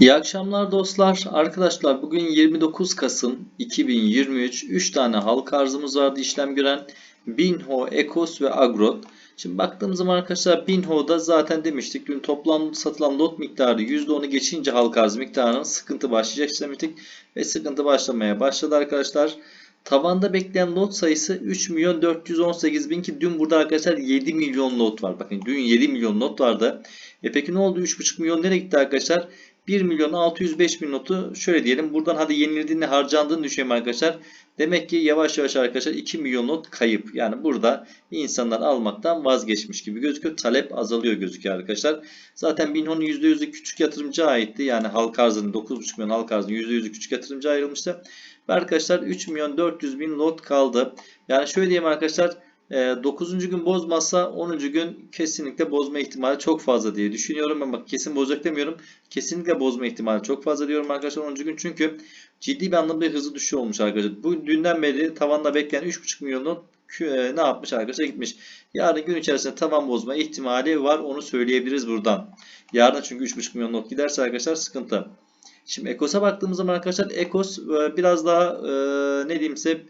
İyi akşamlar dostlar. Arkadaşlar bugün 29 Kasım 2023. 3 tane halka arzımız vardı işlem gören. Binho, Ekos ve Agrot. Şimdi baktığımız zaman arkadaşlar Binho'da zaten demiştik. Dün toplam satılan lot miktarı %10'u geçince halka arz miktarının sıkıntı başlayacak demiştik. Ve sıkıntı başlamaya başladı arkadaşlar. Tavanda bekleyen lot sayısı 3 milyon 418 bin ki dün burada arkadaşlar 7 milyon lot var. Bakın dün 7 milyon lot vardı. E peki ne oldu? 3,5 milyon nereye gitti arkadaşlar? 1 milyon 605 bin notu şöyle diyelim. Buradan hadi yenildiğini harcandığını düşünelim arkadaşlar. Demek ki yavaş yavaş arkadaşlar 2 milyon not kayıp. Yani burada insanlar almaktan vazgeçmiş gibi gözüküyor. Talep azalıyor gözüküyor arkadaşlar. Zaten Binho'nun %100'ü küçük yatırımcı aitti. Yani halk arzının 9,5 milyon halk arzının %100'ü küçük yatırımcı ayrılmıştı. Ve arkadaşlar 3 milyon 400 bin lot kaldı. Yani şöyle diyeyim arkadaşlar 9. Ee, gün bozmazsa 10. gün kesinlikle bozma ihtimali çok fazla diye düşünüyorum. Bak kesin bozacak demiyorum. Kesinlikle bozma ihtimali çok fazla diyorum arkadaşlar 10. gün. Çünkü ciddi bir anlamda bir hızlı düşüş olmuş arkadaşlar. Bu dünden beri tavanda bekleyen 3,5 milyonun e, ne yapmış arkadaşlar gitmiş. Yarın gün içerisinde tavan bozma ihtimali var. Onu söyleyebiliriz buradan. Yarın çünkü 3,5 milyon not giderse arkadaşlar sıkıntı. Şimdi Ekos'a baktığımız zaman arkadaşlar Ekos e, biraz daha e, ne diyeyim size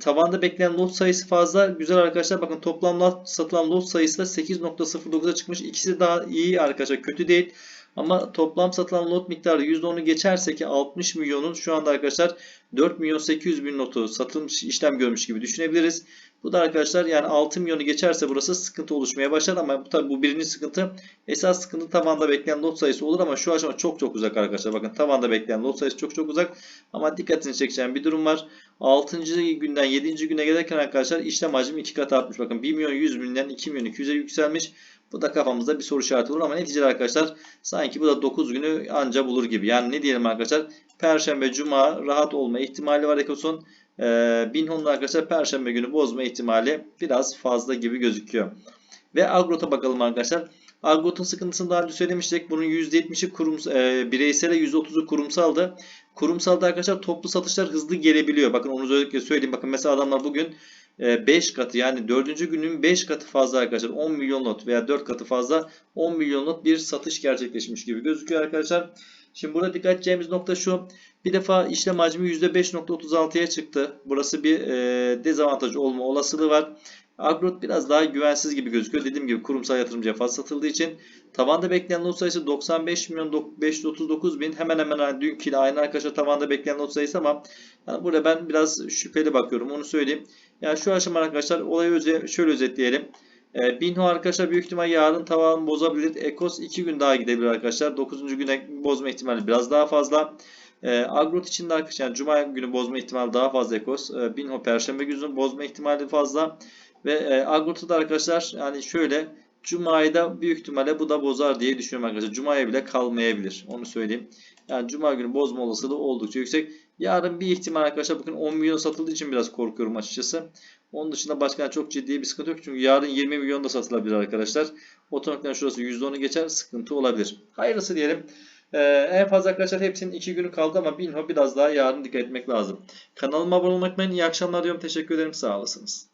Tavanda bekleyen lot sayısı fazla. Güzel arkadaşlar. Bakın toplam lot, satılan lot sayısı da 8.09'a çıkmış. İkisi daha iyi arkadaşlar. Kötü değil. Ama toplam satılan lot miktarı %10'u geçerse ki 60 milyonun şu anda arkadaşlar 4 milyon 800 bin notu satılmış işlem görmüş gibi düşünebiliriz. Bu da arkadaşlar yani 6 milyonu geçerse burası sıkıntı oluşmaya başlar ama bu tabi bu birinci sıkıntı. Esas sıkıntı tavanda bekleyen lot sayısı olur ama şu aşama çok çok uzak arkadaşlar. Bakın tavanda bekleyen lot sayısı çok çok uzak ama dikkatini çekeceğim bir durum var. 6. günden 7. güne gelirken arkadaşlar işlem hacmi 2 kat artmış. Bakın 1 milyon 100 binden 2 milyon 200'e yükselmiş. Bu da kafamızda bir soru işareti olur ama neticede arkadaşlar sanki bu da 9 günü anca bulur gibi. Yani ne diyelim arkadaşlar? Perşembe, Cuma rahat olma ihtimali var Ekos'un. Ee, Binho'nun arkadaşlar Perşembe günü bozma ihtimali biraz fazla gibi gözüküyor. Ve Agrot'a bakalım arkadaşlar. Agrot'un sıkıntısını daha önce söylemiştik. Bunun %70'i kurum, e, bireysel %30'u kurumsaldı. Kurumsalda arkadaşlar toplu satışlar hızlı gelebiliyor. Bakın onu özellikle söyleyeyim. Bakın mesela adamlar bugün 5 e, katı yani 4. günün 5 katı fazla arkadaşlar 10 milyon lot veya 4 katı fazla 10 milyon lot bir satış gerçekleşmiş gibi gözüküyor arkadaşlar. Şimdi burada dikkat edeceğimiz nokta şu. Bir defa işlem hacmi %5.36'ya çıktı. Burası bir e, dezavantaj olma olasılığı var. Agrot biraz daha güvensiz gibi gözüküyor. Dediğim gibi kurumsal yatırımcıya fazla satıldığı için tavanda bekleyen lot sayısı 95 milyon 539 bin. Hemen hemen dünkü aynı arkadaşlar tavanda bekleyen lot sayısı ama yani burada ben biraz şüpheli bakıyorum. Onu söyleyeyim. Yani şu aşama arkadaşlar olayı şöyle özetleyelim. E, Binho arkadaşlar büyük ihtimal yarın tavan bozabilir. Ekos 2 gün daha gidebilir arkadaşlar. 9. güne bozma ihtimali biraz daha fazla. E, Agrot için de arkadaşlar yani Cuma günü bozma ihtimali daha fazla Ekos. E, Binho Perşembe günü bozma ihtimali fazla. Ve e, Agrot'u da arkadaşlar yani şöyle Cuma'yı da büyük ihtimalle bu da bozar diye düşünüyorum arkadaşlar. Cuma'ya bile kalmayabilir. Onu söyleyeyim. Yani Cuma günü bozma olasılığı oldukça yüksek. Yarın bir ihtimal arkadaşlar bakın 10 milyon satıldığı için biraz korkuyorum açıkçası. Onun dışında başka çok ciddi bir sıkıntı yok. Çünkü yarın 20 milyon da satılabilir arkadaşlar. Otomatikten şurası %10'u geçer sıkıntı olabilir. Hayırlısı diyelim. Ee, en fazla arkadaşlar hepsinin 2 günü kaldı ama Binho biraz daha yarın dikkat etmek lazım. Kanalıma abone olmak için iyi akşamlar diyorum. Teşekkür ederim. Sağ olasınız.